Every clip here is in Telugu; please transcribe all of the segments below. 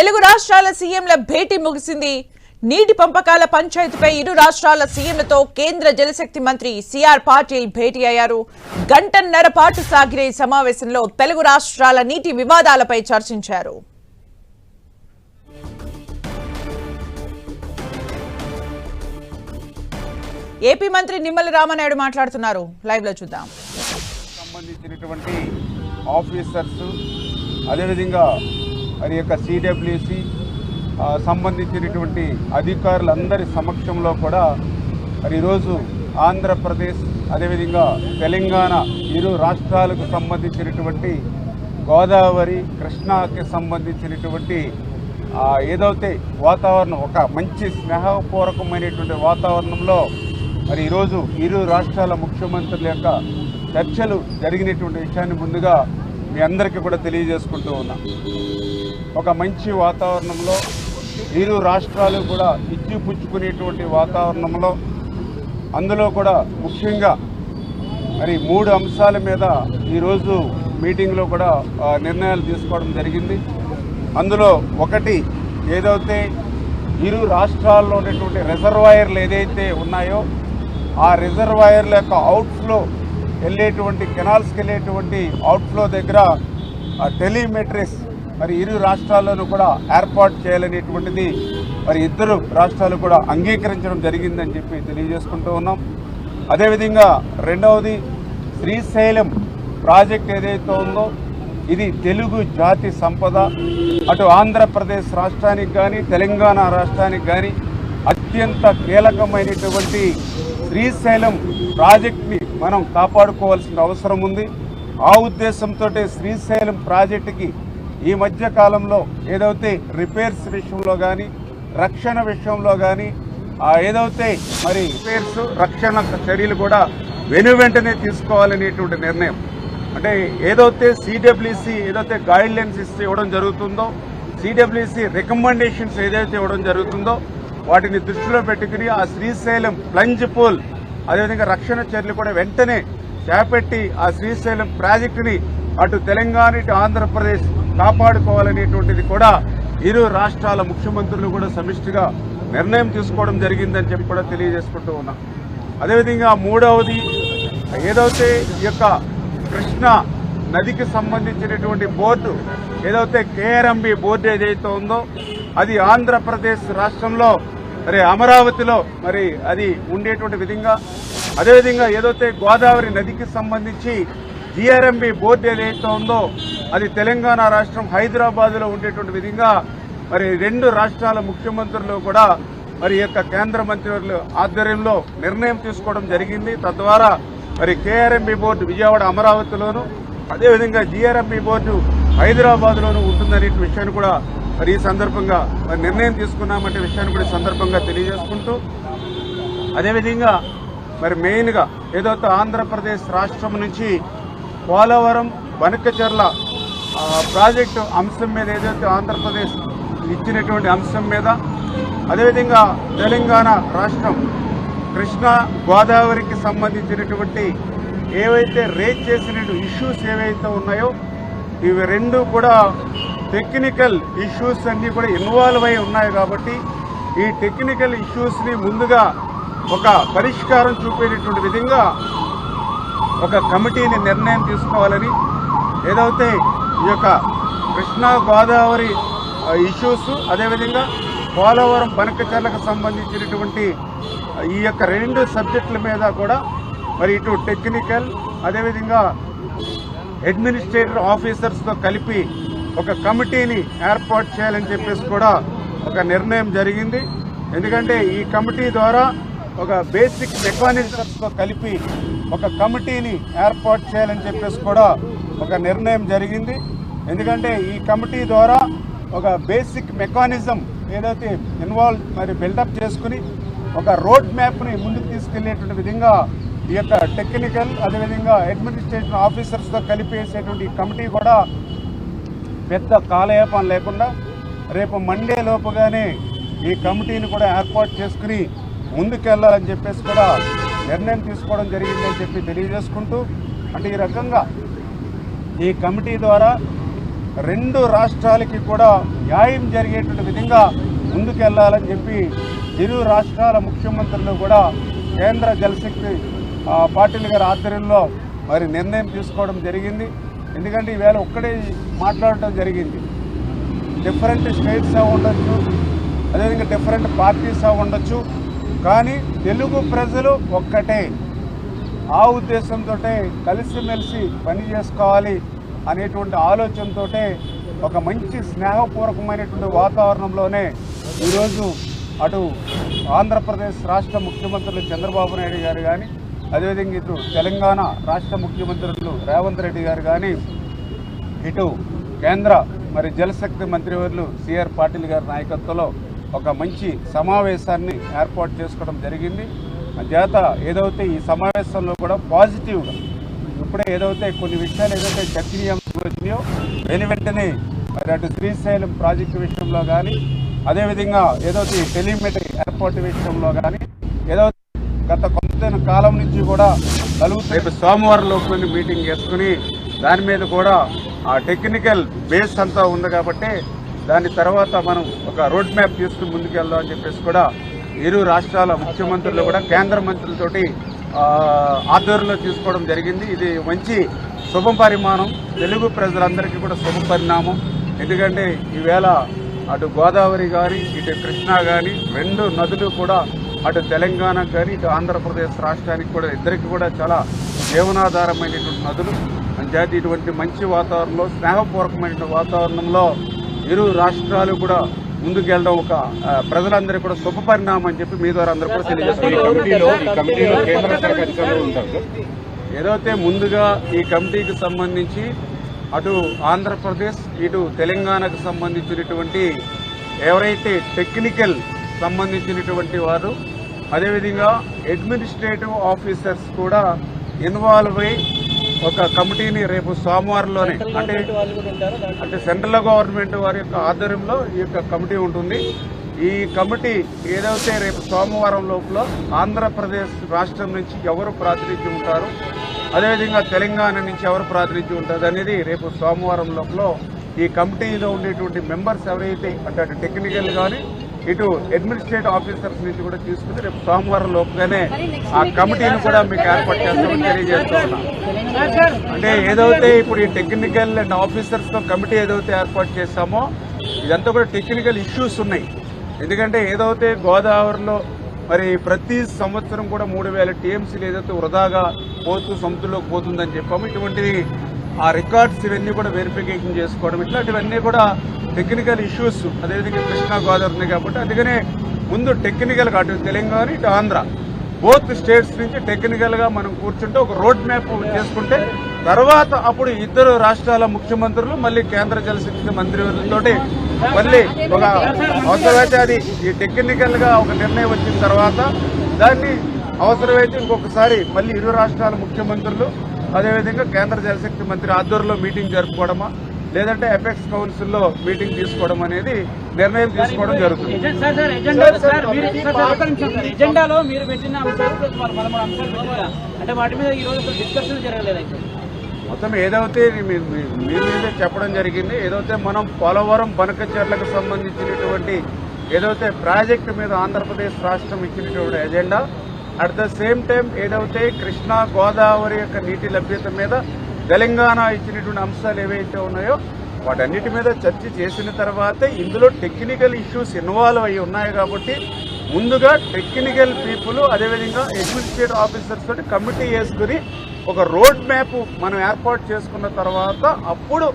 తెలుగు రాష్ట్రాల సీఎంల భేటీ ముగిసింది. నీటి పంపకాల పంచాయతీపై ఇరు రాష్ట్రాల సీఎంలతో కేంద్ర జలశక్తి మంత్రి సిఆర్ పాటిల్ భేటీ అయ్యారు. గంటన్నర పాటు సాగిన ఈ సమావేశంలో తెలుగు రాష్ట్రాల నీటి వివాదాలపై చర్చించారు. ఏపీ మంత్రి నిమ్మల రామనాయుడు మాట్లాడుతున్నారు. లైవ్లో చూద్దాం. సంబంధించినటువంటి ఆఫీసర్స్ అదేవిధంగా మరి యొక్క సిడబ్ల్యూసి సంబంధించినటువంటి అధికారులందరి సమక్షంలో కూడా మరి ఈరోజు ఆంధ్రప్రదేశ్ అదేవిధంగా తెలంగాణ ఇరు రాష్ట్రాలకు సంబంధించినటువంటి గోదావరి కృష్ణాకి సంబంధించినటువంటి ఏదైతే వాతావరణం ఒక మంచి స్నేహపూర్వకమైనటువంటి వాతావరణంలో మరి ఈరోజు ఇరు రాష్ట్రాల ముఖ్యమంత్రుల యొక్క చర్చలు జరిగినటువంటి విషయాన్ని ముందుగా మీ అందరికీ కూడా తెలియజేసుకుంటూ ఉన్నా. ఒక మంచి వాతావరణంలో ఇరు రాష్ట్రాలు కూడా ఇచ్చి పుచ్చుకునేటువంటి వాతావరణంలో అందులో కూడా ముఖ్యంగా మరి మూడు అంశాల మీద ఈరోజు మీటింగ్లో కూడా నిర్ణయాలు తీసుకోవడం జరిగింది. అందులో ఒకటి ఏదైతే ఇరు రాష్ట్రాల్లో ఉన్నటువంటి రిజర్వాయర్లు ఏదైతే ఉన్నాయో ఆ రిజర్వాయర్ల యొక్క అవుట్ఫ్లో వెళ్ళేటువంటి కెనాల్స్కి వెళ్ళేటువంటి అవుట్ఫ్లో దగ్గర టెలిమెట్రిస్ మరి ఇరు రాష్ట్రాల్లోనూ కూడా ఏర్పాటు చేయాలనేటువంటిది మరి ఇద్దరు రాష్ట్రాలు కూడా అంగీకరించడం జరిగిందని చెప్పి తెలియజేసుకుంటూ ఉన్నాం. అదేవిధంగా రెండవది శ్రీశైలం ప్రాజెక్ట్ ఏదైతే ఉందో ఇది తెలుగు జాతి సంపద. అటు ఆంధ్రప్రదేశ్ రాష్ట్రానికి కానీ తెలంగాణ రాష్ట్రానికి కానీ అత్యంత కీలకమైనటువంటి శ్రీశైలం ప్రాజెక్ట్ని మనం కాపాడుకోవాల్సిన అవసరం ఉంది. ఆ ఉద్దేశంతో శ్రీశైలం ప్రాజెక్టుకి ఈ మధ్య కాలంలో ఏదైతే రిపేర్స్ విషయంలో కానీ రక్షణ విషయంలో కానీ ఆ ఏదైతే మరి రిపేర్స్ రక్షణ చర్యలు కూడా వెను వెంటనే తీసుకోవాలనేటువంటి నిర్ణయం. అంటే ఏదైతే సిడబ్ల్యూసి ఏదైతే గైడ్ లైన్స్ ఇస్తే ఇవ్వడం జరుగుతుందో సిడబ్ల్యూసి రికమెండేషన్స్ ఏదైతే ఇవ్వడం జరుగుతుందో వాటిని దృష్టిలో పెట్టుకుని ఆ శ్రీశైలం ప్లంజ్ పూల్ అదేవిధంగా రక్షణ చర్యలు కూడా వెంటనే చేపట్టి ఆ శ్రీశైలం ప్రాజెక్టుని అటు తెలంగాణ ఇటు ఆంధ్రప్రదేశ్ కాపాడుకోవాలనేటువంటిది కూడా ఇరు రాష్ట్రాల ముఖ్యమంత్రులు కూడా సమిష్టిగా నిర్ణయం తీసుకోవడం జరిగిందని చెప్పి కూడా తెలియజేసుకుంటూ ఉన్నాం. అదేవిధంగా మూడవది ఏదైతే ఈ యొక్క కృష్ణ నదికి సంబంధించినటువంటి బోర్డు ఏదైతే కేఆర్ఎంబి బోర్డు ఏదైతే ఉందో అది ఆంధ్రప్రదేశ్ రాష్ట్రంలో మరి అమరావతిలో మరి అది ఉండేటువంటి విధంగా అదేవిధంగా ఏదైతే గోదావరి నదికి సంబంధించి జిఆర్ఎంబి బోర్డు ఏదైతే ఉందో అది తెలంగాణ రాష్ట్రం హైదరాబాద్లో ఉండేటువంటి విధంగా మరి రెండు రాష్ట్రాల ముఖ్యమంత్రులు కూడా మరి యొక్క కేంద్ర మంత్రివర్యుల ఆధ్వర్యంలో నిర్ణయం తీసుకోవడం జరిగింది. తద్వారా మరి కేఆర్ఎంబి బోర్డు విజయవాడ అమరావతిలోను అదేవిధంగా జిఆర్ఎంబి బోర్డు హైదరాబాద్లోనూ ఉంటుందనే విషయాన్ని కూడా మరి ఈ సందర్భంగా మరి నిర్ణయం తీసుకున్నామంటే విషయాన్ని కూడా సందర్భంగా తెలియజేసుకుంటూ అదేవిధంగా మరి మెయిన్గా ఏదైతే ఆంధ్రప్రదేశ్ రాష్ట్రం నుంచి పోలవరం వనకచర్ల ప్రాజెక్టు అంశం మీద ఏదైతే ఆంధ్రప్రదేశ్ ఇచ్చినటువంటి అంశం మీద అదేవిధంగా తెలంగాణ రాష్ట్రం కృష్ణా గోదావరికి సంబంధించినటువంటి ఏవైతే రేజ్ చేసిన ఇష్యూస్ ఏవైతే ఉన్నాయో ఇవి రెండు కూడా టెక్నికల్ ఇష్యూస్ అన్నీ కూడా ఇన్వాల్వ్ అయి ఉన్నాయి కాబట్టి ఈ టెక్నికల్ ఇష్యూస్ని ముందుగా ఒక పరిష్కారం చూపేటటువంటి విధంగా ఒక కమిటీని నిర్ణయం తీసుకోవాలని ఏదైతే ఈ యొక్క కృష్ణా గోదావరి ఇష్యూస్ అదేవిధంగా పోలవరం బనకచర్లకు సంబంధించినటువంటి ఈ యొక్క రెండు సబ్జెక్టుల మీద కూడా మరి ఇటు టెక్నికల్ అదేవిధంగా అడ్మినిస్ట్రేటర్ ఆఫీసర్స్తో కలిపి ఒక కమిటీని ఏర్పాటు చేయాలని చెప్పేసి కూడా ఒక నిర్ణయం జరిగింది. ఎందుకంటే ఈ కమిటీ ద్వారా ఒక బేసిక్ మెకానిజమ్స్తో కలిపి ఒక కమిటీని ఏర్పాటు చేయాలని చెప్పేసి కూడా ఒక నిర్ణయం జరిగింది. ఎందుకంటే ఈ కమిటీ ద్వారా ఒక బేసిక్ మెకానిజం ఏదైతే ఇన్వాల్వ్ మరి బిల్డప్ చేసుకుని ఒక రోడ్ మ్యాప్ని ముందుకు తీసుకెళ్ళేటువంటి విధంగా ఈ యొక్క టెక్నికల్ అదేవిధంగా అడ్మినిస్ట్రేషన్ ఆఫీసర్స్తో కలిపేసేటువంటి కమిటీ కూడా పెద్ద కాలయాపం లేకుండా రేపు మండే లోపుగానే ఈ కమిటీని కూడా ఏర్పాటు చేసుకుని ముందుకెళ్ళాలని చెప్పేసి కూడా నిర్ణయం తీసుకోవడం జరిగిందని చెప్పి తెలియజేసుకుంటూ అంటే ఈ రకంగా ఈ కమిటీ ద్వారా రెండు రాష్ట్రాలకి కూడా న్యాయం జరిగేటువంటి విధంగా ముందుకెళ్ళాలని చెప్పి ఇరు రాష్ట్రాల ముఖ్యమంత్రులు కూడా కేంద్ర జలశక్తి పాటిల్ గారి ఆధ్వర్యంలో మరి నిర్ణయం తీసుకోవడం జరిగింది. ఎందుకంటే ఈవేళ ఒక్కడే మాట్లాడటం జరిగింది. డిఫరెంట్ స్టేట్స్ ఉండొచ్చు అదేవిధంగా డిఫరెంట్ పార్టీస్ ఉండొచ్చు. కానీ తెలుగు ప్రజలు ఒక్కటే. ఆ ఉద్దేశంతో కలిసిమెలిసి పని చేసుకోవాలి అనేటువంటి ఆలోచనతో ఒక మంచి స్నేహపూర్వకమైనటువంటి వాతావరణంలోనే ఈరోజు అటు ఆంధ్రప్రదేశ్ రాష్ట్ర ముఖ్యమంత్రులు చంద్రబాబు నాయుడు గారు కానీ అదేవిధంగా ఇటు తెలంగాణ రాష్ట్ర ముఖ్యమంత్రులు రేవంత్ రెడ్డి గారు కానీ ఇటు కేంద్ర మరి జలశక్తి మంత్రివర్యులు సిఆర్ పాటిల్ గారి నాయకత్వంలో ఒక మంచి సమావేశాన్ని ఏర్పాటు చేసుకోవడం జరిగింది. చేత ఏదైతే ఈ సమావేశంలో కూడా పాజిటివ్గా ఇప్పుడే ఏదైతే కొన్ని విషయాలు ఏదైతే చర్చనీయాంశాలు వచ్చినాయో వెను వెంటనే మరి అటు శ్రీశైలం ప్రాజెక్టు విషయంలో కానీ అదేవిధంగా ఏదైతే టెలిమెటరీ ఏర్పాటు విషయంలో కానీ గత కొంత కాలం నుంచి కూడా కలుగుతుంది రేపు సోమవారం లోపల మీటింగ్ చేసుకుని దాని మీద కూడా ఆ టెక్నికల్ బేస్ అంతా ఉంది కాబట్టి దాని తర్వాత మనం ఒక రోడ్ మ్యాప్ తీసుకుని ముందుకెళ్దాం అని చెప్పేసి కూడా ఇరు రాష్ట్రాల ముఖ్యమంత్రులు కూడా కేంద్ర మంత్రులతోటి ఆధ్వర్యంలో తీసుకోవడం జరిగింది. ఇది మంచి శుభ పరిమాణం. తెలుగు ప్రజలందరికీ కూడా శుభ పరిణామం. ఎందుకంటే ఈవేళ అటు గోదావరి కానీ ఇటు కృష్ణా కానీ రెండు నదులు కూడా అటు తెలంగాణకు కానీ ఇటు ఆంధ్రప్రదేశ్ రాష్ట్రానికి కూడా ఇద్దరికి కూడా చాలా జీవనాధారమైనటువంటి నదులు. అంచేత ఇటువంటి మంచి వాతావరణంలో స్నేహపూర్వకమైన వాతావరణంలో ఇరు రాష్ట్రాలు కూడా ముందుకెళ్ళడం ఒక ప్రజలందరికీ కూడా శుభ పరిణామం అని చెప్పి మీ ద్వారా అందరూ కూడా తెలియజేస్తున్నారు. ఏదైతే ముందుగా ఈ కమిటీకి సంబంధించి అటు ఆంధ్రప్రదేశ్ ఇటు తెలంగాణకు సంబంధించినటువంటి ఎవరైతే టెక్నికల్ సంబంధించినటువంటి వారు అదేవిధంగా అడ్మినిస్ట్రేటివ్ ఆఫీసర్స్ కూడా ఇన్వాల్వ్ అయి ఒక కమిటీని రేపు సోమవారంలోనే అంటే అంటే సెంట్రల్ గవర్నమెంట్ వారి యొక్క ఆధ్వర్యంలో ఈ యొక్క కమిటీ ఉంటుంది. ఈ కమిటీ ఏదైతే రేపు సోమవారం లోపల ఆంధ్రప్రదేశ్ రాష్ట్రం నుంచి ఎవరు ప్రాతినిధ్యం ఉంటారు అదేవిధంగా తెలంగాణ నుంచి ఎవరు ప్రాతినిధ్యం ఉంటుంది అనేది రేపు సోమవారం లోపల ఈ కమిటీలో ఉండేటువంటి మెంబర్స్ ఎవరైతే అంటే అటు టెక్నికల్ కానీ ఇటు అడ్మినిస్ట్రేటివ్ ఆఫీసర్స్ నుంచి కూడా తీసుకుని రేపు సోమవారం లోపుగానే ఆ కమిటీని కూడా మీకు ఏర్పాటు చేస్తామని తెలియజేస్తూ ఉన్నాం. అంటే ఏదైతే ఇప్పుడు ఈ టెక్నికల్ అండ్ ఆఫీసర్స్తో కమిటీ ఏదైతే ఏర్పాటు చేస్తామో ఇదంతా కూడా టెక్నికల్ ఇష్యూస్ ఉన్నాయి. ఎందుకంటే ఏదైతే గోదావరిలో మరి ప్రతి సంవత్సరం కూడా మూడు వేల టీఎంసీలు ఏదైతే వృధాగా పోతూ సముద్రంలోకి పోతుందని చెప్పాము ఇటువంటిది ఆ రికార్డ్స్ ఇవన్నీ కూడా వెరిఫికేషన్ చేసుకోవడం ఇట్లాంటివన్నీ కూడా టెక్నికల్ ఇష్యూస్ అదేవిధంగా కృష్ణా గోదావరి ఉంది కాబట్టి అందుకనే ముందు టెక్నికల్ అటు తెలంగాణ ఇటు ఆంధ్ర. బోత్ స్టేట్స్ నుంచి టెక్నికల్గా మనం కూర్చుంటే ఒక రోడ్ మ్యాప్ చేసుకుంటే తర్వాత అప్పుడు ఇద్దరు రాష్ట్రాల ముఖ్యమంత్రులు మళ్ళీ కేంద్ర జలశక్తి మంత్రివర్యులతోటి మళ్ళీ ఒక అవసరమైతే అది ఈ టెక్నికల్గా ఒక నిర్ణయం వచ్చిన తర్వాత దాన్ని అవసరమైతే ఇంకొకసారి మళ్ళీ ఇరు రాష్ట్రాల ముఖ్యమంత్రులు అదేవిధంగా కేంద్ర జలశక్తి మంత్రి ఆధ్వర్యంలో మీటింగ్ జరుపుకోవడమా? లేదంటే ఎపెక్స్ కౌన్సిల్లో మీటింగ్ తీసుకోవడం అనేది నిర్ణయం తీసుకోవడం జరుగుతుంది. ఎజెండాలో మీరు పెట్టిన అంటే వాటి మీద ఈ రోజు డిస్కషన్ జరగలేదు మొత్తం ఏదైతే మీ మీదే చెప్పడం జరిగింది ఏదైతే మనం పోలవరం బనకచెర్లకు సంబంధించినటువంటి ఏదైతే ప్రాజెక్టు మీద ఆంధ్రప్రదేశ్ రాష్ట్రం ఇచ్చినటువంటి agenda at the same time ఏదైతే కృష్ణా గోదావరి యొక్క నీటి లభ్యత మీద తెలంగాణ ఇచ్చినటువంటి అంశాలు ఏవైతే ఉన్నాయో వాటన్నిటి మీద చర్చ చేసిన తర్వాతే ఇందులో టెక్నికల్ ఇష్యూస్ ఇన్వాల్వ్ అయి ఉన్నాయి కాబట్టి ముందుగా టెక్నికల్ పీపుల్ అదేవిధంగా అడ్మినిస్ట్రేటివ్ ఆఫీసర్స్ తోటి కమిటీ వేసుకుని ఒక రోడ్ మ్యాప్ మనం ఏర్పాటు చేసుకున్న తర్వాత అప్పుడు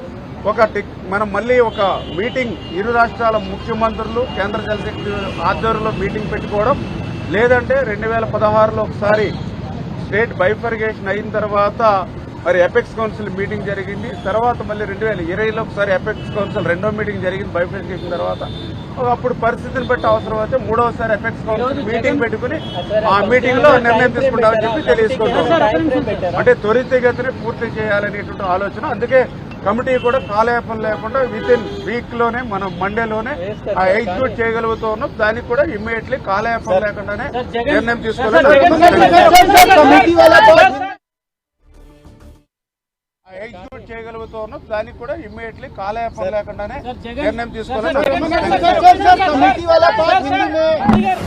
ఒక టెక్ మనం మళ్ళీ ఒక మీటింగ్ ఇరు రాష్ట్రాల ముఖ్యమంత్రులు కేంద్ర జలశక్తి ఆధ్వర్యంలో మీటింగ్ పెట్టుకోవడం లేదంటే రెండు వేల పదహారులో ఒకసారి స్టేట్ బైఫర్గేషన్ అయిన తర్వాత మరి ఎపెక్స్ కౌన్సిల్ మీటింగ్ జరిగింది. తర్వాత మళ్ళీ రెండు వేల ఇరవైలో ఒకసారి ఎపెక్స్ కౌన్సిల్ రెండో మీటింగ్ జరిగింది బైఫర్గేషన్ తర్వాత. అప్పుడు పరిస్థితిని బట్టి అవసరం అయితే మూడవసారి ఎపెక్స్ కౌన్సిల్ మీటింగ్ పెట్టుకుని ఆ మీటింగ్లో నిర్ణయం తీసుకుంటామని చెప్పి తెలియజేసుకుంటాం అంటే త్వరితగతిని పూర్తి చేయాలనేటువంటి ఆలోచన. అందుకే కమిటీ కూడా కాలయాపం లేకుండా విత్ ఇన్ వీక్లోనే మనం మండేలోనే ఆ ఎగ్జిక్యూట్ చేయగలుగుతూ ఉన్నాం దానికి కూడా ఇమ్మీడియట్లీ కాలయాపం లేకుండానే నిర్ణయం తీసుకోవాలి ఎగ్జిక్యూట్ చేయగలుగుతూ ఉన్నాం దానికి కూడా ఇమ్మీడియట్లీ కాలయాపన లేకుండానే నిర్ణయం సార్,